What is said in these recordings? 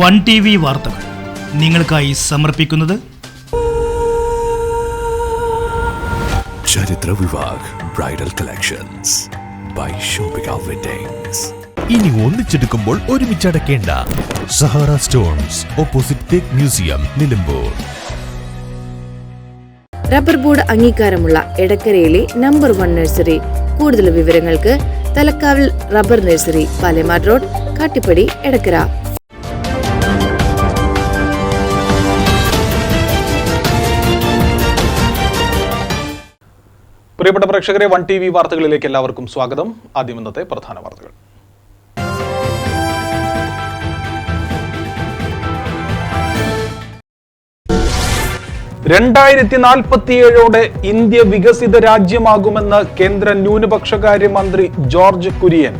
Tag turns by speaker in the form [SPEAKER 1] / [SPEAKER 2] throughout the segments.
[SPEAKER 1] One T V വാർത്തകൾ നിങ്ങൾക്കായി സമർപ്പിക്കുന്നത്
[SPEAKER 2] Charithra Vivah bridal collections by Shopika weddings
[SPEAKER 3] ഇനി ഒന്നിച്ചെടുക്കുമ്പോൾ ഒരുമിച്ച് അടയ്ക്കേണ്ട സഹാറ സ്റ്റോൺസ് ഓപ്പോസിറ്റ് തേക്ക് മ്യൂസിയം നിലമ്പൂർ.
[SPEAKER 4] റബ്ബർ ബോർഡ് അംഗീകാരമുള്ള എടക്കരയിലെ നമ്പർ വൺ നഴ്സറി. കൂടുതൽ വിവരങ്ങൾക്ക് Thalakkavil rubber nursery Palemad road Kattippadi Edakkara.
[SPEAKER 5] പ്രിയപ്പെട്ട പ്രേക്ഷകരെ വൺ ടി വി വാർത്തകളിലേക്ക് എല്ലാവർക്കും സ്വാഗതം. ആദ്യം ഇന്നത്തെ പ്രധാന വാർത്തകൾ. രണ്ടായിരത്തി നാൽപ്പത്തിയേഴോടെ ഇന്ത്യ വികസിത രാജ്യമാകുമെന്ന് കേന്ദ്ര ന്യൂനപക്ഷകാര്യ മന്ത്രി George Kurian.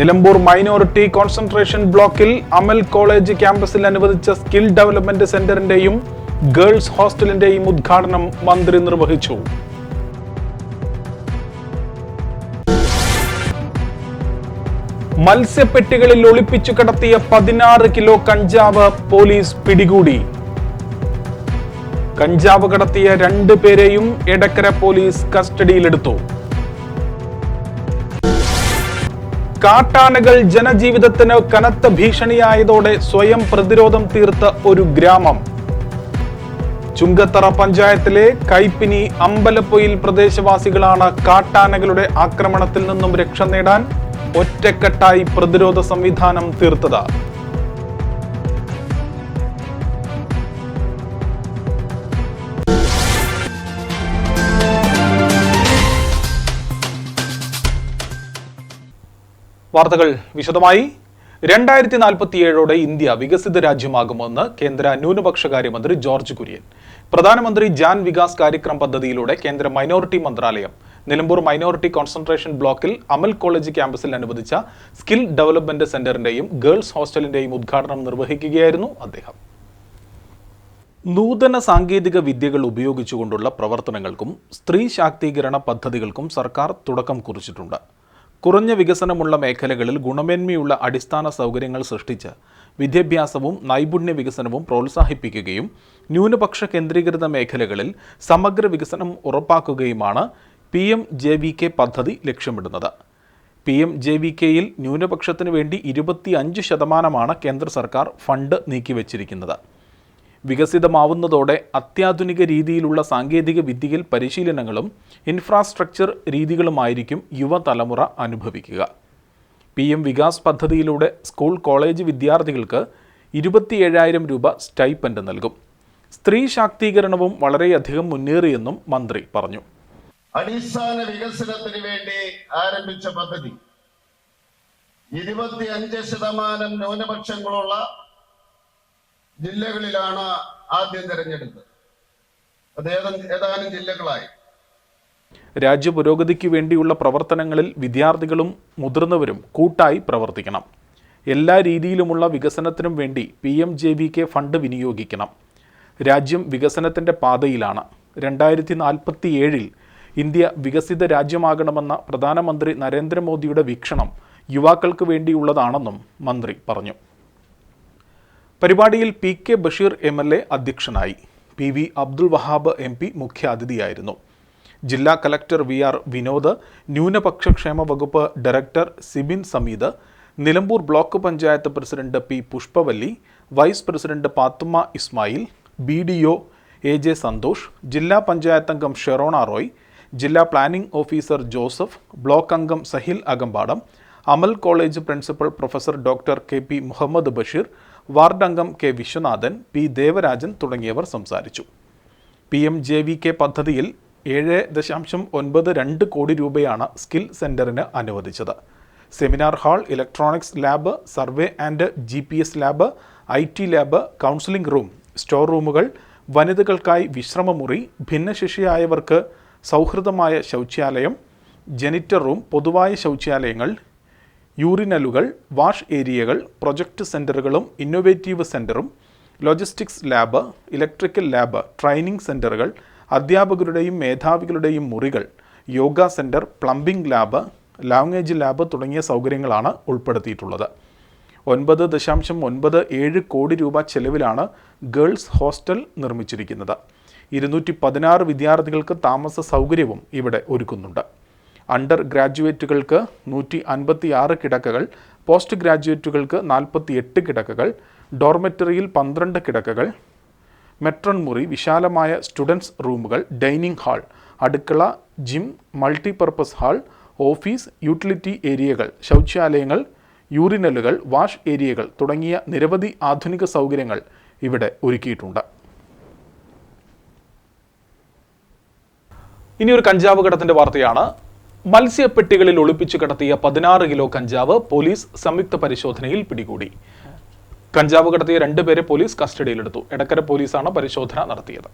[SPEAKER 5] Nilambur minority concentration ബ്ലോക്കിൽ അമൽ കോളേജ് ക്യാമ്പസിൽ അനുവദിച്ച സ്കിൽ ഡെവലപ്മെന്റ് സെന്ററിന്റെയും ഗേൾസ് ഹോസ്റ്റലിന്റെയും ഉദ്ഘാടനം മന്ത്രി നിർവഹിച്ചു. മത്സ്യപ്പെട്ടികളിൽ ഒളിപ്പിച്ചു കടത്തിയ പതിനാറ് കിലോ കഞ്ചാവ് പോലീസ് പിടികൂടി. കഞ്ചാവ് കടത്തിയ രണ്ടു പേരെയും എടക്കര പോലീസ് കസ്റ്റഡിയിലെടുത്തു. കാട്ടാനകൾ ജനജീവിതത്തിന് കനത്ത ഭീഷണിയായതോടെ സ്വയം പ്രതിരോധം തീർത്ത ഒരു ഗ്രാമം. ചുങ്കത്തറ പഞ്ചായത്തിലെ കൈപ്പിനി അമ്പലപ്പൊയിൽ പ്രദേശവാസികളാണ് കാട്ടാനകളുടെ ആക്രമണത്തിൽ നിന്നും രക്ഷ നേടാൻ ഒറ്റക്കെട്ടായി പ്രതിരോധ സംവിധാനം തീർത്തത്. വാർത്തകൾ വിശദമായി. രണ്ടായിരത്തി നാൽപ്പത്തിയേഴോടെ ഇന്ത്യ വികസിത രാജ്യമാകുമെന്ന് കേന്ദ്ര ന്യൂനപക്ഷകാര്യ മന്ത്രി ജോർജ് കുര്യൻ. പ്രധാനമന്ത്രി ജാൻ വികാസ് കാര്യക്രം പദ്ധതിയിലൂടെ കേന്ദ്ര മൈനോറിറ്റി മന്ത്രാലയം നിലമ്പൂർ മൈനോറിറ്റി കോൺസെൻട്രേഷൻ ബ്ലോക്കിൽ അമൽ കോളേജ് ക്യാമ്പസിൽ അനുവദിച്ച സ്കിൽ ഡെവലപ്മെന്റ് സെന്ററിന്റെയും ഗേൾസ് ഹോസ്റ്റലിന്റെയും ഉദ്ഘാടനം നിർവഹിക്കുകയായിരുന്നു അദ്ദേഹം. നൂതന സാങ്കേതിക വിദ്യകൾ ഉപയോഗിച്ചുകൊണ്ടുള്ള പ്രവർത്തനങ്ങൾക്കും സ്ത്രീ ശാക്തീകരണ പദ്ധതികൾക്കും സർക്കാർ തുടക്കം കുറിച്ചിട്ടുണ്ട്. കുറഞ്ഞ വികസനമുള്ള മേഖലകളിൽ ഗുണമേന്മയുള്ള അടിസ്ഥാന സൗകര്യങ്ങൾ സൃഷ്ടിച്ച് വിദ്യാഭ്യാസവും നൈപുണ്യ വികസനവും പ്രോത്സാഹിപ്പിക്കുകയും ന്യൂനപക്ഷ കേന്ദ്രീകൃത മേഖലകളിൽ സമഗ്ര വികസനം ഉറപ്പാക്കുകയുമാണ് P M J V K പദ്ധതി ലക്ഷ്യമിടുന്നത്. പി എം ജെ വി കെയിൽ ന്യൂനപക്ഷത്തിന് വേണ്ടി ഇരുപത്തി അഞ്ച് ശതമാനമാണ് കേന്ദ്ര സർക്കാർ ഫണ്ട് നീക്കിവച്ചിരിക്കുന്നത്. വികസിതമാവുന്നതോടെ അത്യാധുനിക രീതിയിലുള്ള സാങ്കേതിക വിദ്യയിൽ പരിശീലനങ്ങളും ഇൻഫ്രാസ്ട്രക്ചർ രീതികളുമായിരിക്കും യുവതലമുറ അനുഭവിക്കുക. പി എം വികാസ് പദ്ധതിയിലൂടെ സ്കൂൾ കോളേജ് വിദ്യാർത്ഥികൾക്ക് ഇരുപത്തിയേഴായിരം രൂപ സ്റ്റൈപ്പൻഡ് നൽകും. സ്ത്രീ ശാക്തീകരണവും വളരെയധികം മുന്നേറിയെന്നും മന്ത്രി പറഞ്ഞു.
[SPEAKER 6] അടിസ്ഥാന വികസനത്തിന് വേണ്ടി ആരംഭിച്ച പദ്ധതി. ഇരുപത്തി അഞ്ച് ശതമാനം ന്യൂനപക്ഷങ്ങളുള്ള ജില്ലകളിലാണ് ആദ്യം തിരഞ്ഞെടുത്തത്. അത് ഏത- ഏതാനും ജില്ലകളായി.
[SPEAKER 5] രാജ്യ പുരോഗതിക്ക് വേണ്ടിയുള്ള പ്രവർത്തനങ്ങളിൽ വിദ്യാർത്ഥികളും മുതിർന്നവരും കൂട്ടായി പ്രവർത്തിക്കണം. എല്ലാ രീതിയിലുമുള്ള വികസനത്തിനും വേണ്ടി P M J V K fund വിനിയോഗിക്കണം. രാജ്യം വികസനത്തിന്റെ പാതയിലാണ്. രണ്ടായിരത്തി നാൽപ്പത്തി ഏഴിൽ ഇന്ത്യ വികസിത രാജ്യമാകണമെന്ന പ്രധാനമന്ത്രി നരേന്ദ്രമോദിയുടെ വീക്ഷണം യുവാക്കൾക്ക് വേണ്ടിയുള്ളതാണെന്നും മന്ത്രി പറഞ്ഞു. പരിപാടിയിൽ P K Basheer M L A അധ്യക്ഷനായി. P V Abdul Wahab M P മുഖ്യാതിഥിയായിരുന്നു. ജില്ലാ കലക്ടർ വി ആർ വിനോദ് ന്യൂനപക്ഷ ക്ഷേമ വകുപ്പ് director Sibin Sameed Nilambur block panchayat president P Pushpavalli vice president Pathumma Ismail B D O A J Santhosh ജില്ലാ പഞ്ചായത്ത് അംഗം ഷെറോണ റോയ് ജില്ലാ planning officer Joseph block അംഗം Sahil Akampadam Amal college principal professor doctor K P Muhammad Basheer ward അംഗം K Viswanathan P Devarajan തുടങ്ങിയവർ സംസാരിച്ചു. P M J V K പദ്ധതിയിൽ ഏഴ് ദശാംശം ഒൻപത് രണ്ട് കോടി രൂപയാണ് സ്കിൽ സെന്ററിന് അനുവദിച്ചത്. Seminar hall electronics lab survey and G P S lab I T lab counselling room store റൂമുകൾ വനിതകൾക്കായി വിശ്രമമുറി ഭിന്നശേഷിയായവർക്ക് സൗഹൃദമായ ശൗചാലയം ജനിറ്റർ റൂം പൊതുവായ ശൗചാലയങ്ങൾ യൂറിനലുകൾ വാഷ് ഏരിയകൾ പ്രൊജക്ട് സെന്ററുകളും ഇന്നൊവേറ്റീവ് സെന്ററും logistics lab electrical lab training സെന്ററുകൾ അധ്യാപകരുടെയും മേധാവികളുടെയും മുറികൾ yoga centre plumbing lab language lab തുടങ്ങിയ സൗകര്യങ്ങളാണ് ഉൾപ്പെടുത്തിയിട്ടുള്ളത്. ഒൻപത് ദശാംശം ഒൻപത് ഏഴ് കോടി രൂപ ചെലവിലാണ് ഗേൾസ് ഹോസ്റ്റൽ നിർമ്മിച്ചിരിക്കുന്നത്. ഇരുന്നൂറ്റി പതിനാറ് വിദ്യാർത്ഥികൾക്ക് താമസ സൗകര്യവും ഇവിടെ ഒരുക്കുന്നുണ്ട്. അണ്ടർ ഗ്രാജുവേറ്റുകൾക്ക് നൂറ്റി അൻപത്തി ആറ് കിടക്കകൾ പോസ്റ്റ് ഗ്രാജുവേറ്റുകൾക്ക് നാൽപ്പത്തി എട്ട് കിടക്കകൾ ഡോർമെറ്ററിയിൽ പന്ത്രണ്ട് കിടക്കകൾ മെട്രൺ മുറി വിശാലമായ സ്റ്റുഡൻസ് റൂമുകൾ ഡൈനിങ് ഹാൾ അടുക്കള gym multipurpose hall office utility ഏരിയകൾ ശൗചാലയങ്ങൾ യൂറിനലുകൾ വാഷ് ഏരിയകൾ തുടങ്ങിയ നിരവധി ആധുനിക സൗകര്യങ്ങൾ ഇവിടെ ഒരുക്കിയിട്ടുണ്ട്. ഇനി ഒരു കഞ്ചാവ് കടത്തിന്റെ വാർത്തയാണ്. മത്സ്യപ്പെട്ടികളിൽ ഒളിപ്പിച്ചു കടത്തിയ പതിനാറ് കിലോ കഞ്ചാവ് പോലീസ് സംയുക്ത പരിശോധനയിൽ പിടികൂടി. കഞ്ചാവ് കടത്തിയ രണ്ടുപേരെ പോലീസ് കസ്റ്റഡിയിലെടുത്തു. എടക്കര പോലീസാണ് പരിശോധന നടത്തിയത്.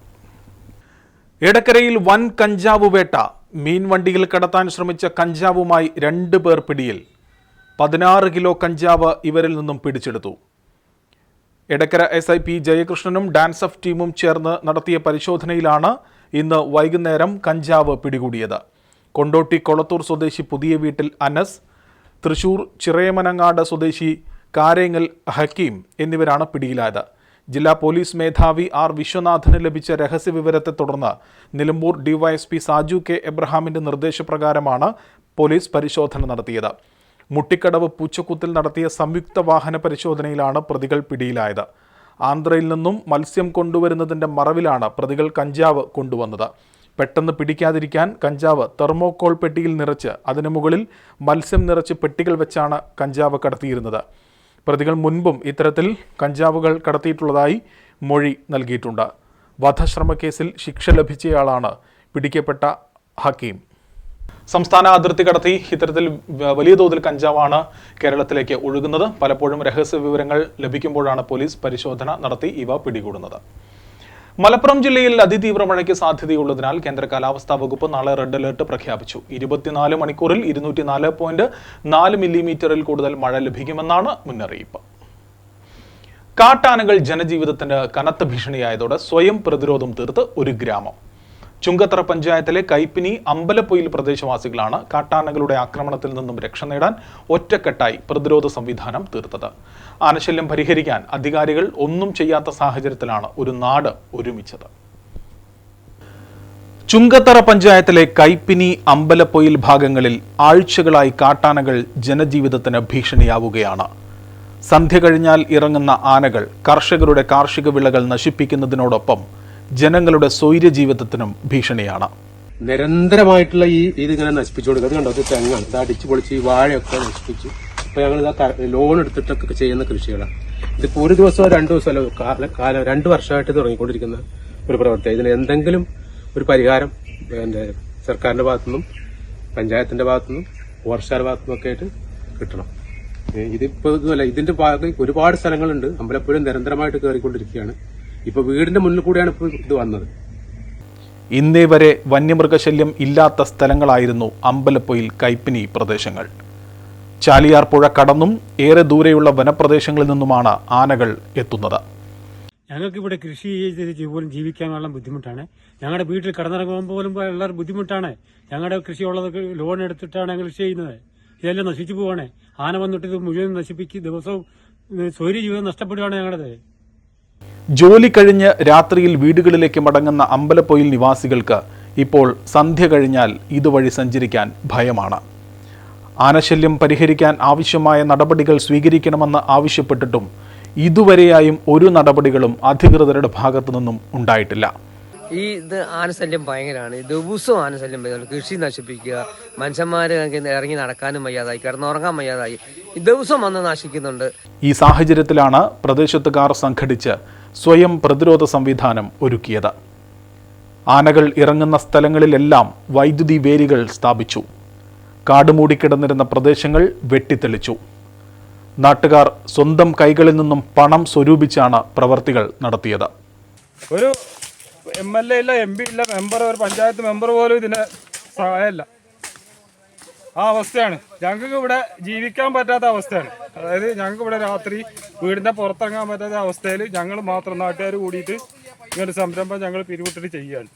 [SPEAKER 5] എടക്കരയിൽ വൻ കഞ്ചാവ് വേട്ട. മീൻവണ്ടിയിൽ കടത്താൻ ശ്രമിച്ച കഞ്ചാവുമായി രണ്ട് പേർ പിടിയിൽ. പതിനാറ് കിലോ കഞ്ചാവ് ഇവരിൽ നിന്നും പിടിച്ചെടുത്തു. എടക്കര എസ് ഐ പി ജയകൃഷ്ണനും ഡാൻസ് ഓഫ് ടീമും ചേർന്ന് നടത്തിയ പരിശോധനയിലാണ് ഇന്ന് വൈകുന്നേരം കഞ്ചാവ് പിടികൂടിയത്. കൊണ്ടോട്ടി കൊളത്തൂർ സ്വദേശി പുതിയ വീട്ടിൽ അനസ് തൃശൂർ ചിറയമനങ്ങാട് സ്വദേശി കാരേങ്ങൽ ഹക്കീം എന്നിവരാണ് പിടിയിലായത്. ജില്ലാ പോലീസ് മേധാവി ആർ വിശ്വനാഥന് ലഭിച്ച രഹസ്യ വിവരത്തെ തുടർന്ന് നിലമ്പൂർ ഡിവൈഎസ്പി സാജു കെ എബ്രഹാമിന്റെ നിർദ്ദേശപ്രകാരമാണ് പോലീസ് പരിശോധന നടത്തിയത്. മുട്ടിക്കടവ് പൂച്ചക്കുത്തിൽ നടത്തിയ സംയുക്ത വാഹന പരിശോധനയിലാണ് പ്രതികൾ പിടിയിലായത്. ആന്ധ്രയിൽ നിന്നും മത്സ്യം കൊണ്ടുവരുന്നതിന്റെ മറവിലാണ് പ്രതികൾ കഞ്ചാവ് കൊണ്ടുവന്നത്. പെട്ടെന്ന് പിടിക്കാതിരിക്കാൻ കഞ്ചാവ് തെർമോകോൾ പെട്ടിയിൽ നിറച്ച് അതിനു മുകളിൽ മത്സ്യം നിറച്ച് പെട്ടികൾ വെച്ചാണ് കഞ്ചാവ് കടത്തിയിരുന്നത്. പ്രതികൾ മുൻപും ഇത്തരത്തിൽ കഞ്ചാവുകൾ കടത്തിയിട്ടുള്ളതായി മൊഴി നൽകിയിട്ടുണ്ട്. വധശ്രമക്കേസിൽ ശിക്ഷ ലഭിച്ചയാളാണ് പിടിക്കപ്പെട്ട ഹക്കീം. സംസ്ഥാന അതിർത്തി കടത്തി ഇത്തരത്തിൽ വലിയ തോതിൽ കഞ്ചാവാണ് കേരളത്തിലേക്ക് ഒഴുകുന്നത്. പലപ്പോഴും രഹസ്യ വിവരങ്ങൾ ലഭിക്കുമ്പോഴാണ് പോലീസ് പരിശോധന നടത്തി ഇവ പിടികൂടുന്നത്. മലപ്പുറം ജില്ലയിൽ അതിതീവ്ര മഴയ്ക്ക് സാധ്യതയുള്ളതിനാൽ കേന്ദ്ര കാലാവസ്ഥാ വകുപ്പ് നാളെ റെഡ് അലേർട്ട് പ്രഖ്യാപിച്ചു. ഇരുപത്തിനാല് മണിക്കൂറിൽ ഇരുന്നൂറ്റി നാല് പോയിന്റ് നാല് മില്ലിമീറ്ററിൽ കൂടുതൽ മഴ ലഭിക്കുമെന്നാണ് മുന്നറിയിപ്പ്. കാട്ടാനകൾ ജനജീവിതത്തിന് കനത്ത ഭീഷണിയായതോടെ സ്വയം പ്രതിരോധം തീർത്ത് ഒരു ഗ്രാമം. ചുങ്കത്തറ പഞ്ചായത്തിലെ കൈപ്പിനി അമ്പലപ്പൊയിൽ പ്രദേശവാസികളാണ് കാട്ടാനകളുടെ ആക്രമണത്തിൽ നിന്നും രക്ഷ നേടാൻ ഒറ്റക്കെട്ടായി പ്രതിരോധ സംവിധാനം തീർത്തത്. ആനശല്യം പരിഹരിക്കാൻ അധികാരികൾ ഒന്നും ചെയ്യാത്ത സാഹചര്യത്തിലാണ് ഒരു നാട് ഒരുമിച്ചത്. ചുങ്കത്തറ പഞ്ചായത്തിലെ കൈപ്പിനി അമ്പലപ്പൊയിൽ ഭാഗങ്ങളിൽ ആഴ്ചകളായി കാട്ടാനകൾ ജനജീവിതത്തിന് ഭീഷണിയാവുകയാണ്. സന്ധ്യ കഴിഞ്ഞാൽ ഇറങ്ങുന്ന ആനകൾ കർഷകരുടെ കാർഷിക വിളകൾ നശിപ്പിക്കുന്നതിനോടൊപ്പം ജനങ്ങളുടെ സ്വൈര്യ ജീവിതത്തിനും ഭീഷണിയാണ്.
[SPEAKER 7] നിരന്തരമായിട്ടുള്ള ഈ ഇതിങ്ങനെ നശിപ്പിച്ചു കൊടുക്കുക അത് കണ്ടോ? തെങ്ങാണ്. ഇത് അടിച്ചു പൊളിച്ച് ഈ വാഴയൊക്കെ നശിപ്പിച്ചു ഇപ്പൊ ഞങ്ങൾ ലോൺ എടുത്തിട്ടൊക്കെ ചെയ്യുന്ന കൃഷികളാണ്. ഇതിപ്പോ ഒരു ദിവസമോ രണ്ടു ദിവസമല്ലോ കാല- രണ്ടു വർഷമായിട്ട് തുടങ്ങിക്കൊണ്ടിരിക്കുന്ന ഒരു പ്രവൃത്തി ഇതിന് എന്തെങ്കിലും ഒരു പരിഹാരം എന്റെ സർക്കാരിന്റെ ഭാഗത്തു നിന്നും പഞ്ചായത്തിന്റെ ഭാഗത്തുനിന്നും ഫോറസ്റ്റുകാരുടെ ഭാഗത്തുനിന്നും ഒക്കെ ആയിട്ട് കിട്ടണം. ഇതിപ്പോ ഇതുമല്ല ഇതിന്റെ ഭാഗം ഒരുപാട് സ്ഥലങ്ങളുണ്ട്. അമ്പലപ്പുഴ നിരന്തരമായിട്ട് കയറിക്കൊണ്ടിരിക്കുകയാണ് ഇപ്പൊ വീടിന്റെ മുന്നിൽ കൂടിയാണ് ഇപ്പോൾ ഇത് വന്നത്.
[SPEAKER 5] ഇന്നേ വരെ വന്യമൃഗശല്യം ഇല്ലാത്ത സ്ഥലങ്ങളായിരുന്നു അമ്പലപ്പൊയിൽ കൈപ്പിനി പ്രദേശങ്ങൾ. ചാലിയാർ പുഴ കടന്നും ഏറെ ദൂരെയുള്ള വനപ്രദേശങ്ങളിൽ നിന്നുമാണ് ആനകൾ എത്തുന്നത്.
[SPEAKER 8] ഞങ്ങൾക്ക് ഇവിടെ കൃഷി ചെയ്ത് പോലും ജീവിക്കാൻ വളരെ ബുദ്ധിമുട്ടാണ്. ഞങ്ങളുടെ വീട്ടിൽ കടന്നിറങ്ങുമ്പോൾ പോലും വളരെ ബുദ്ധിമുട്ടാണ്. ഞങ്ങളുടെ കൃഷി ഉള്ളത് ലോൺ എടുത്തിട്ടാണ് ഞങ്ങൾ കൃഷി ചെയ്യുന്നത്. ഇതെല്ലാം നശിച്ചു പോവാണ്. ആന വന്നിട്ട് ഇത് മുഴുവൻ നശിപ്പിക്കും ദിവസവും സ്വൈര്യ ജീവിതം നഷ്ടപ്പെടുകയാണ് ഞങ്ങളുടേത്
[SPEAKER 5] ജോലി കഴിഞ്ഞ് രാത്രിയിൽ വീടുകളിലേക്ക് മടങ്ങുന്ന അമ്പലപ്പൊയിൽ നിവാസികൾക്ക് ഇപ്പോൾ സന്ധ്യ കഴിഞ്ഞാൽ ഇതുവഴി സഞ്ചരിക്കാൻ ഭയമാണ്. ആനശല്യം പരിഹരിക്കാൻ ആവശ്യമായ നടപടികൾ സ്വീകരിക്കണമെന്ന് ആവശ്യപ്പെട്ടിട്ടും ഇതുവരെയായും ഒരു നടപടികളും അധികൃതരുടെ ഭാഗത്തു നിന്നും ഉണ്ടായിട്ടില്ല.
[SPEAKER 9] ഈ ഇത് ആനശല്യം ഭയങ്കരമാണ് ദിവസവും ആനശല്യം വരുന്നുണ്ട് കൃഷി നശിപ്പിക്കുക മനുഷ്യന്മാര് ഇറങ്ങി നടക്കാനും വയ്യാതായി കിടന്നുറങ്ങാൻ വയ്യാതായി. ഈ ദിവസം വന്ന് നശിക്കുന്നുണ്ട്.
[SPEAKER 5] ഈ സാഹചര്യത്തിലാണ് പ്രദേശത്തുകാർ സംഘടിച്ച് സ്വയം പ്രതിരോധ സംവിധാനം ഒരുക്കിയത്. ആനകൾ ഇറങ്ങുന്ന സ്ഥലങ്ങളിലെല്ലാം വൈദ്യുതി വേലികൾ സ്ഥാപിച്ചു. കാട് മൂടിക്കിടന്നിരുന്ന പ്രദേശങ്ങൾ വെട്ടിത്തെളിച്ചു. നാട്ടുകാർ സ്വന്തം കൈകളിൽ നിന്നും പണം സ്വരൂപിച്ചാണ് പ്രവർത്തികൾ നടത്തിയത്.
[SPEAKER 10] ഒരു എം എൽ എ ഇല്ല എം പി ഇല്ല മെമ്പർ ഒരു പഞ്ചായത്ത് മെമ്പർ പോലും ഇതിന് സഹായമല്ല. ആ അവസ്ഥയാണ്. ഞങ്ങൾക്ക് ഇവിടെ ജീവിക്കാൻ പറ്റാത്ത അവസ്ഥയാണ്. അതായത് ഞങ്ങൾക്ക് ഇവിടെ രാത്രി വീടിന്റെ പുറത്തിറങ്ങാൻ പറ്റാത്ത അവസ്ഥയിൽ ഞങ്ങൾ മാത്രം നാട്ടുകാർ കൂടിയിട്ട് ഇങ്ങനൊരു സംരംഭം ഞങ്ങൾ പിരിവിട്ടിട്ട് ചെയ്യുകയാണ്.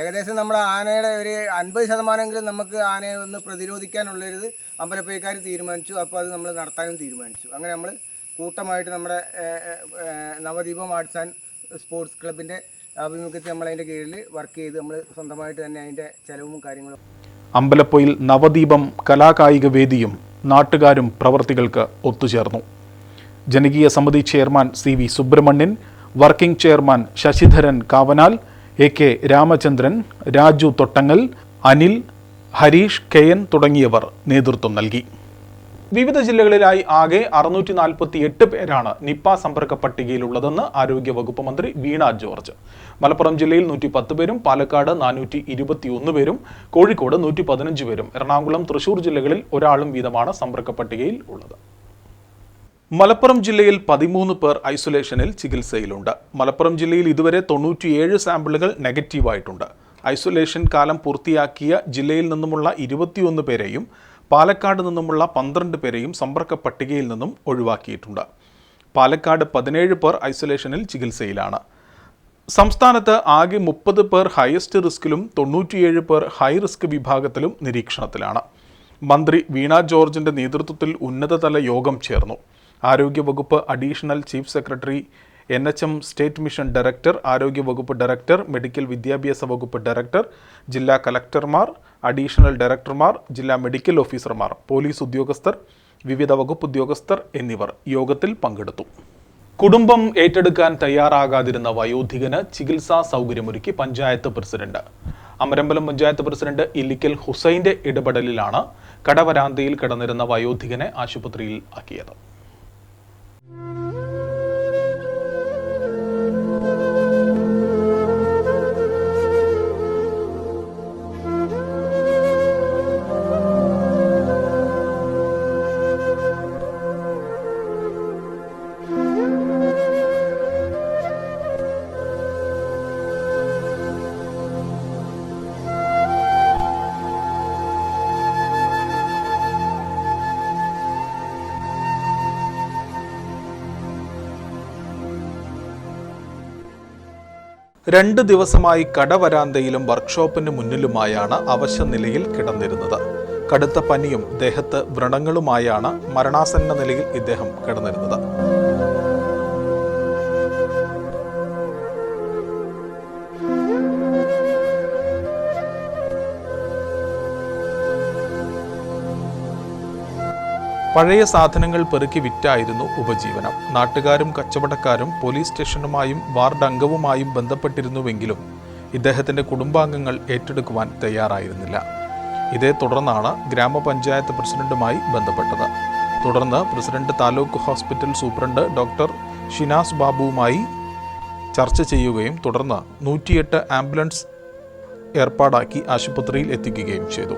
[SPEAKER 11] ഏകദേശം നമ്മുടെ ആനയുടെ ഒരു അൻപത് ശതമാനമെങ്കിലും നമുക്ക് ആനയെ ഒന്ന് പ്രതിരോധിക്കാനുള്ളൊരു അമ്പലപ്പേക്കാർ തീരുമാനിച്ചു. അപ്പോൾ അത് നമ്മൾ നടത്താനും തീരുമാനിച്ചു. അങ്ങനെ നമ്മൾ കൂട്ടമായിട്ട് നമ്മുടെ നവദീപം ആർട്സ് ആൻഡ് സ്പോർട്സ് ക്ലബിന്റെ ആഭിമുഖ്യത്തിൽ നമ്മൾ അതിന്റെ കീഴിൽ വർക്ക് ചെയ്ത് നമ്മൾ സ്വന്തമായിട്ട് തന്നെ അതിന്റെ ചിലവും കാര്യങ്ങളും
[SPEAKER 5] അമ്പലപ്പൊയിൽ നവദീപം കലാകായിക വേദിയും നാട്ടുകാരും പ്രവർത്തികൾക്ക് ഒത്തുചേർന്നു. ജനകീയ സമിതി chairman C V Subramanian working chairman Sasidharan Kavanal A K Ramachandran Raju Thottangal Anil Harish K N തുടങ്ങിയവർ നേതൃത്വം നൽകി. വിവിധ ജില്ലകളിലായി ആകെ അറുന്നൂറ്റി നാൽപ്പത്തി എട്ട് പേരാണ് നിപ്പ സമ്പർക്ക പട്ടികയിലുള്ളതെന്ന് ആരോഗ്യ വകുപ്പ് മന്ത്രി വീണ ജോർജ്. മലപ്പുറം ജില്ലയിൽ നൂറ്റി പത്ത് പേരും പാലക്കാട് നാനൂറ്റി ഇരുപത്തി ഒന്ന് പേരും കോഴിക്കോട് നൂറ്റി പതിനഞ്ച് പേരും എറണാകുളം തൃശൂർ ജില്ലകളിൽ ഒരാളും വീതമാണ് സമ്പർക്ക പട്ടികയിൽ ഉള്ളത്. മലപ്പുറം ജില്ലയിൽ പതിമൂന്ന് പേർ ഐസൊലേഷനിൽ ചികിത്സയിലുണ്ട്. മലപ്പുറം ജില്ലയിൽ ഇതുവരെ തൊണ്ണൂറ്റിയേഴ് സാമ്പിളുകൾ നെഗറ്റീവായിട്ടുണ്ട്. ഐസൊലേഷൻ കാലം പൂർത്തിയാക്കിയ ജില്ലയിൽ നിന്നുമുള്ള ഇരുപത്തിയൊന്ന് പേരെയും പാലക്കാട് നിന്നുമുള്ള പന്ത്രണ്ട് പേരെയും സമ്പർക്ക പട്ടികയിൽ നിന്നും ഒഴിവാക്കിയിട്ടുണ്ട്. പാലക്കാട് പതിനേഴ് പേർ ഐസൊലേഷനിൽ ചികിത്സയിലാണ്. സംസ്ഥാനത്ത് ആകെ മുപ്പത് പേർ ഹയസ്റ്റ് റിസ്കിലും തൊണ്ണൂറ്റിയേഴ് പേർ ഹൈ റിസ്ക് വിഭാഗത്തിലും നിരീക്ഷണത്തിലാണ്. മന്ത്രി വീണ ജോർജിന്റെ നേതൃത്വത്തിൽ ഉന്നതതല യോഗം ചേർന്നു. ആരോഗ്യവകുപ്പ് additional chief secretary N H M state mission director ആരോഗ്യവകുപ്പ് ഡയറക്ടർ മെഡിക്കൽ വിദ്യാഭ്യാസ വകുപ്പ് ഡയറക്ടർ ജില്ലാ കലക്ടർമാർ അഡീഷണൽ ഡയറക്ടർമാർ ജില്ലാ മെഡിക്കൽ ഓഫീസർമാർ പോലീസ് ഉദ്യോഗസ്ഥർ വിവിധ വകുപ്പ് ഉദ്യോഗസ്ഥർ എന്നിവർ യോഗത്തിൽ പങ്കെടുത്തു. കുടുംബം ഏറ്റെടുക്കാൻ തയ്യാറാകാതിരുന്ന വയോധികന് ചികിത്സാ സൗകര്യമൊരുക്കി പഞ്ചായത്ത് പ്രസിഡന്റ്. അമരമ്പലം പഞ്ചായത്ത് പ്രസിഡന്റ് ഇല്ലിക്കൽ ഹുസൈന്റെ ഇടപെടലിലാണ് കടവരാന്തയിൽ കിടന്നിരുന്ന വയോധികനെ ആശുപത്രിയിൽ ആക്കിയത്. രണ്ട് ദിവസമായി കടവരാന്തയിലും വർക്ക്ഷോപ്പിന് മുന്നിലുമായാണ് അവശ നിലയിൽ കിടന്നിരുന്നത്. കടുത്ത പനിയും ദേഹത്ത് വ്രണങ്ങളുമായാണ് മരണാസന്ന നിലയിൽ ഇദ്ദേഹം കിടന്നിരുന്നത്. പഴയ സാധനങ്ങൾ പെറുക്കി വിറ്റായിരുന്നു ഉപജീവനം. നാട്ടുകാരും കച്ചവടക്കാരും പോലീസ് സ്റ്റേഷനുമായും വാർഡ് അംഗവുമായും ബന്ധപ്പെട്ടിരുന്നുവെങ്കിലും ഇദ്ദേഹത്തിന്റെ കുടുംബാംഗങ്ങൾ ഏറ്റെടുക്കുവാൻ തയ്യാറായിരുന്നില്ല. ഇതേ തുടർന്നാണ് ഗ്രാമപഞ്ചായത്ത് പ്രസിഡന്റുമായി ബന്ധപ്പെട്ടത്. തുടർന്ന് president taluk hospital superintendent doctor Shinas ബാബുവുമായി ചർച്ച ചെയ്യുകയും തുടർന്ന് നൂറ്റിയെട്ട് ആംബുലൻസ് ഏർപ്പാടാക്കി ആശുപത്രിയിൽ എത്തിക്കുകയും ചെയ്തു.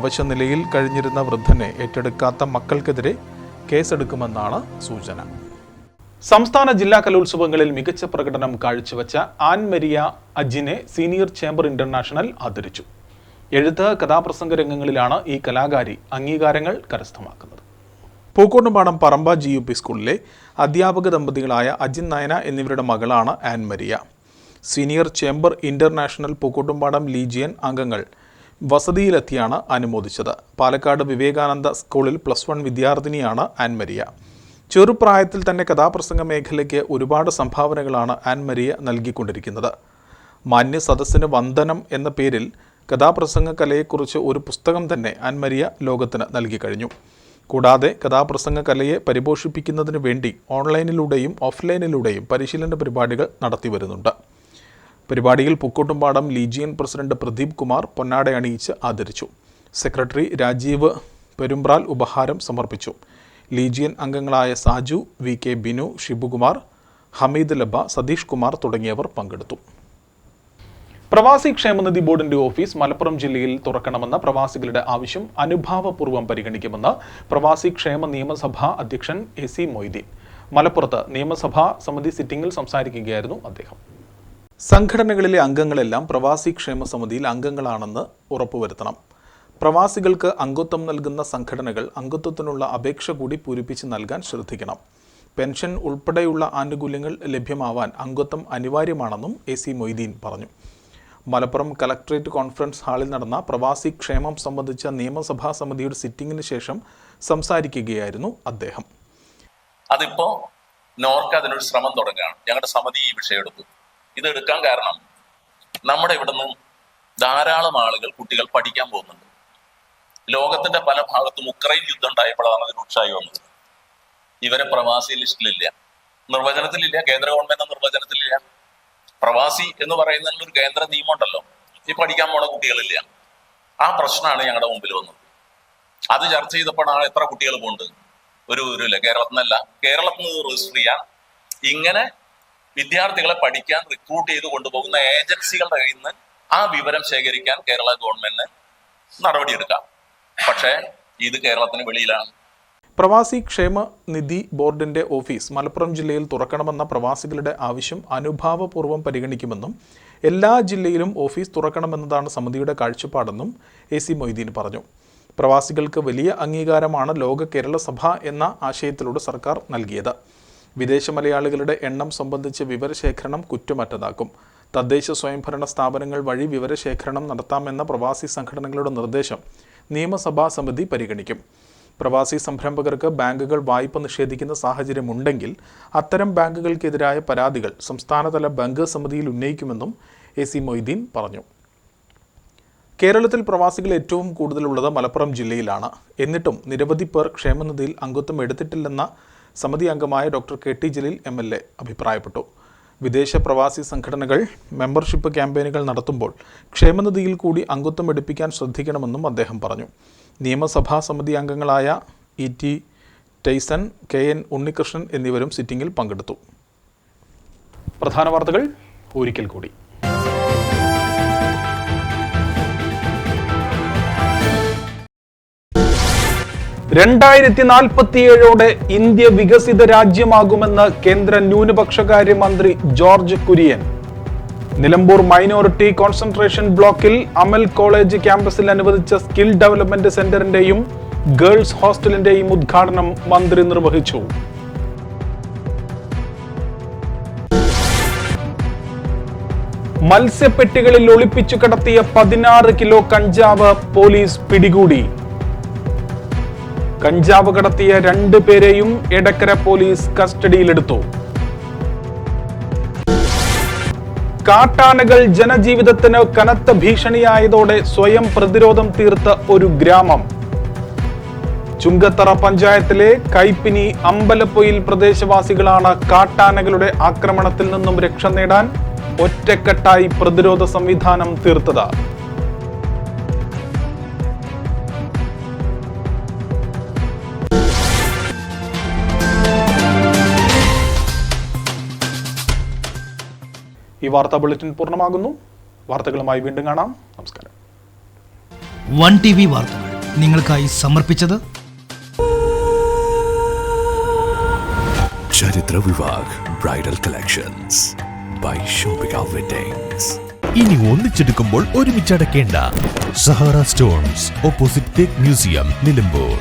[SPEAKER 5] അവശ നിലയിൽ കഴിഞ്ഞിരുന്ന വൃദ്ധനെ ഏറ്റെടുക്കാത്ത മക്കൾക്കെതിരെ കേസെടുക്കുമെന്നാണ് സൂചന. സംസ്ഥാന ജില്ലാ കലോത്സവങ്ങളിൽ മികച്ച പ്രകടനം കാഴ്ചവെച്ച ആൻ മരിയ അജിനെ സീനിയർ ചേംബർ ഇന്റർനാഷണൽ ആദരിച്ചു. എഴുത്ത് കഥാപ്രസംഗ രംഗങ്ങളിലാണ് ഈ കലാകാരി അംഗീകാരങ്ങൾ കരസ്ഥമാക്കുന്നത്. Pookkottumpadam Paramba G U P സ്കൂളിലെ അധ്യാപക ദമ്പതികളായ അജിൻ നയന എന്നിവരുടെ മകളാണ് Ann Maria senior chamber international Pookkottumpadam legion അംഗങ്ങൾ വസതിയിലെത്തിയാണ് അനുമോദിച്ചത്. പാലക്കാട് വിവേകാനന്ദ സ്കൂളിൽ പ്ലസ് വൺ വിദ്യാർത്ഥിനിയാണ് ആൻമരിയ. ചെറുപ്രായത്തിൽ തന്നെ കഥാപ്രസംഗ മേഖലയ്ക്ക് ഒരുപാട് സംഭാവനകളാണ് ആൻമരിയ നൽകിക്കൊണ്ടിരിക്കുന്നത്. മാന്യ സദസ്സിന് വന്ദനം എന്ന പേരിൽ കഥാപ്രസംഗ കലയെക്കുറിച്ച് ഒരു പുസ്തകം തന്നെ ആൻമരിയ ലോകത്തിന് നൽകിക്കഴിഞ്ഞു. കൂടാതെ കഥാപ്രസംഗ കലയെ പരിപോഷിപ്പിക്കുന്നതിന് വേണ്ടി ഓൺലൈനിലൂടെയും ഓഫ്ലൈനിലൂടെയും പരിശീലന പരിപാടികൾ നടത്തി വരുന്നുണ്ട് പരിപാടിയിൽ പൂക്കോട്ടുംപാടം ലീജിയൻ പ്രസിഡന്റ് പ്രദീപ് കുമാർ പൊന്നാട അണിയിച്ച് ആദരിച്ചു. സെക്രട്ടറി രാജീവ് പെരുമ്പ്രാൽ ഉപഹാരം സമർപ്പിച്ചു. ലീജിയൻ അംഗങ്ങളായ സാജു വി കെ ബിനു ഷിബുകുമാർ ഹമീദ് ലബ സതീഷ് കുമാർ തുടങ്ങിയവർ പങ്കെടുത്തു. പ്രവാസി ക്ഷേമനിധി ബോർഡിന്റെ ഓഫീസ് മലപ്പുറം ജില്ലയിൽ തുറക്കണമെന്ന പ്രവാസികളുടെ ആവശ്യം അനുഭാവപൂർവം പരിഗണിക്കുമെന്ന് പ്രവാസി ക്ഷേമ നിയമസഭാ അധ്യക്ഷൻ എ സി മൊയ്തീൻ. മലപ്പുറത്ത് നിയമസഭാ സമിതി സിറ്റിംഗിൽ സംസാരിക്കുകയായിരുന്നു അദ്ദേഹം. സംഘടനകളിലെ അംഗങ്ങളെല്ലാം പ്രവാസി ക്ഷേമ സമിതിയിൽ അംഗങ്ങളാണെന്ന് ഉറപ്പുവരുത്തണം. പ്രവാസികൾക്ക് അംഗത്വം നൽകുന്ന സംഘടനകൾ അംഗത്വത്തിനുള്ള അപേക്ഷ കൂടി പൂരിപ്പിച്ച് നൽകാൻ ശ്രദ്ധിക്കണം. പെൻഷൻ ഉൾപ്പെടെയുള്ള ആനുകൂല്യങ്ങൾ ലഭ്യമാവാൻ അംഗത്വം അനിവാര്യമാണെന്നും എ സി മൊയ്തീൻ പറഞ്ഞു. മലപ്പുറം കലക്ട്രേറ്റ് കോൺഫറൻസ് ഹാളിൽ നടന്ന പ്രവാസി ക്ഷേമം സംബന്ധിച്ച നിയമസഭാ സമിതിയുടെ സിറ്റിംഗിന് ശേഷം സംസാരിക്കുകയായിരുന്നു അദ്ദേഹം.
[SPEAKER 12] അതിപ്പോ നോർക്ക് അതിനൊരു ശ്രമം തുടങ്ങുകയാണ്. ഞങ്ങളുടെ സമിതി ഈ വിഷയം എടുത്തു ഇത് എടുക്കാൻ കാരണം നമ്മുടെ ഇവിടുന്ന് ധാരാളം ആളുകൾ കുട്ടികൾ പഠിക്കാൻ പോകുന്നുണ്ട്. ലോകത്തിന്റെ പല ഭാഗത്തും ഉക്രൈൻ യുദ്ധം ഉണ്ടായപ്പോഴാണ് അത് രൂക്ഷമായി വന്നത്. ഇവരെ പ്രവാസി ലിസ്റ്റിലില്ല. നിർവചനത്തിലില്ല. കേന്ദ്ര ഗവൺമെന്റ് നിർവചനത്തിലില്ല. പ്രവാസി എന്ന് പറയുന്നതിന് ഒരു കേന്ദ്ര നിയമമുണ്ടല്ലോ. ഈ പഠിക്കാൻ പോണ കുട്ടികളില്ല. ആ പ്രശ്നമാണ് ഞങ്ങളുടെ മുമ്പിൽ വന്നത്. അത് ചർച്ച ചെയ്തപ്പോഴാണ് എത്ര കുട്ടികൾ പോകുന്നുണ്ട് ഒരു ഒരു കേരളത്തിൽ നിന്നല്ല കേരളത്തിൽ നിന്ന് രജിസ്റ്റർ ചെയ്യാൻ ഇങ്ങനെ വിദ്യാർത്ഥികളെ പഠിക്കാൻ റിക്രൂട്ട് ചെയ്ത് കൊണ്ടുപോകുന്ന ഏജൻസികളുടെ കയ്യിൽ നിന്ന് ആ വിവരം ശേഖരിക്കാൻ കേരള ഗവൺമെന്റിന് നടപടിയെടുക്കാം. പക്ഷേ ഇത് കേരളത്തിന് വെളിയിലാണ്.
[SPEAKER 5] പ്രവാസി ക്ഷേമ നിധി ബോർഡിന്റെ ഓഫീസ് മലപ്പുറം ജില്ലയിൽ തുറക്കണമെന്ന പ്രവാസികളുടെ ആവശ്യം അനുഭാവപൂർവം പരിഗണിക്കുമെന്നും എല്ലാ ജില്ലയിലും ഓഫീസ് തുറക്കണമെന്നതാണ് സമിതിയുടെ കാഴ്ചപ്പാടെന്നും എ സി മൊയ്തീൻ പറഞ്ഞു. പ്രവാസികൾക്ക് വലിയ അംഗീകാരമാണ് ലോക കേരള സഭ എന്ന ആശയത്തിലൂടെ സർക്കാർ നൽകിയത്. വിദേശ മലയാളികളുടെ എണ്ണം സംബന്ധിച്ച് വിവരശേഖരണം കുറ്റമറ്റതാക്കും. തദ്ദേശ സ്വയംഭരണ സ്ഥാപനങ്ങൾ വഴി വിവരശേഖരണം നടത്താമെന്ന പ്രവാസി സംഘടനകളുടെ നിർദ്ദേശം നിയമസഭാ സമിതി പരിഗണിക്കും. പ്രവാസി സംരംഭകർക്ക് ബാങ്കുകൾ വായ്പ നിഷേധിക്കുന്ന സാഹചര്യമുണ്ടെങ്കിൽ അത്തരം ബാങ്കുകൾക്കെതിരായ പരാതികൾ സംസ്ഥാനതല ബാങ്ക് സമിതിയിൽ ഉന്നയിക്കുമെന്നും എ സി മൊയ്തീൻ പറഞ്ഞു. കേരളത്തിൽ പ്രവാസികൾ ഏറ്റവും കൂടുതലുള്ളത് മലപ്പുറം ജില്ലയിലാണ്. എന്നിട്ടും നിരവധി പേർ ക്ഷേമനിധിയിൽ അംഗത്വം എടുത്തിട്ടില്ലെന്ന സമിതി അംഗമായ doctor K T Jaleel M L A അഭിപ്രായപ്പെട്ടു. വിദേശ പ്രവാസി സംഘടനകൾ മെമ്പർഷിപ്പ് ക്യാമ്പയിനുകൾ നടത്തുമ്പോൾ ക്ഷേമനിധിയിൽ കൂടി അംഗത്വം എടുപ്പിക്കാൻ ശ്രദ്ധിക്കണമെന്നും അദ്ദേഹം പറഞ്ഞു. നിയമസഭാ സമിതി അംഗങ്ങളായ E T Tyson K N Unnikrishnan എന്നിവരും സിറ്റിംഗിൽ പങ്കെടുത്തു. പ്രധാന വാർത്തകൾ ഒരിക്കൽ കൂടി. രണ്ടായിരത്തി നാൽപ്പത്തിയേഴോടെ ഇന്ത്യ വികസിത രാജ്യമാകുമെന്ന് കേന്ദ്ര ന്യൂനപക്ഷകാര്യ മന്ത്രി George Kurian. Nilambur minority concentration ബ്ലോക്കിൽ അമൽ കോളേജ് ക്യാമ്പസിൽ അനുവദിച്ച സ്കിൽ ഡെവലപ്മെന്റ് സെന്ററിന്റെയും ഗേൾസ് ഹോസ്റ്റലിന്റെയും ഉദ്ഘാടനം മന്ത്രി നിർവഹിച്ചു. മത്സ്യപ്പെട്ടികളിൽ ഒളിപ്പിച്ചു കടത്തിയ പതിനാറ് കിലോ കഞ്ചാവ് പോലീസ് പിടികൂടി. കഞ്ചാവ് കടത്തിയ രണ്ട് പേരെയും എടക്കര പോലീസ് കസ്റ്റഡിയിലെടുത്തു. കാട്ടാനകൾ ജനജീവിതത്തിന് കനത്ത ഭീഷണിയായതോടെ സ്വയം പ്രതിരോധം തീർത്ത ഒരു ഗ്രാമം. ചുങ്കത്തറ പഞ്ചായത്തിലെ കൈപ്പിനി അമ്പലപ്പൊയിൽ പ്രദേശവാസികളാണ് കാട്ടാനകളുടെ ആക്രമണത്തിൽ നിന്നും രക്ഷ നേടാൻ ഒറ്റക്കെട്ടായി പ്രതിരോധ സംവിധാനം തീർത്തത്. ഈ വാർത്താ ബുള്ളറ്റിൻ പൂർണമാകുന്നു. വാർത്തകളുമായി വീണ്ടും കാണാം. നമസ്കാരം.
[SPEAKER 1] വൺ ടി വി വാർത്തകൾ നിങ്ങൾക്കായി സമർപ്പിച്ചത്
[SPEAKER 2] ചരിത്ര Vivah bridal collections by Shoppika weddings
[SPEAKER 3] ഇനി ഒന്നിച്ചെടുക്കുമ്പോൾ ഒരുമിച്ച് അടയ്ക്കേണ്ട സഹാറ സ്റ്റോൺസ് ഓപ്പോസിറ്റ് തേക്ക് മ്യൂസിയം നിലമ്പൂർ.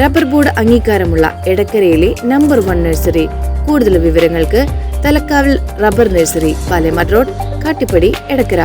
[SPEAKER 4] റബ്ബർ ബോർഡ് അംഗീകാരമുള്ള എടക്കരയിലെ നമ്പർ വൺ നഴ്സറി. കൂടുതൽ വിവരങ്ങൾക്ക് Thalakkavil rubber nursery Palemad road Kattippadi Edakkara.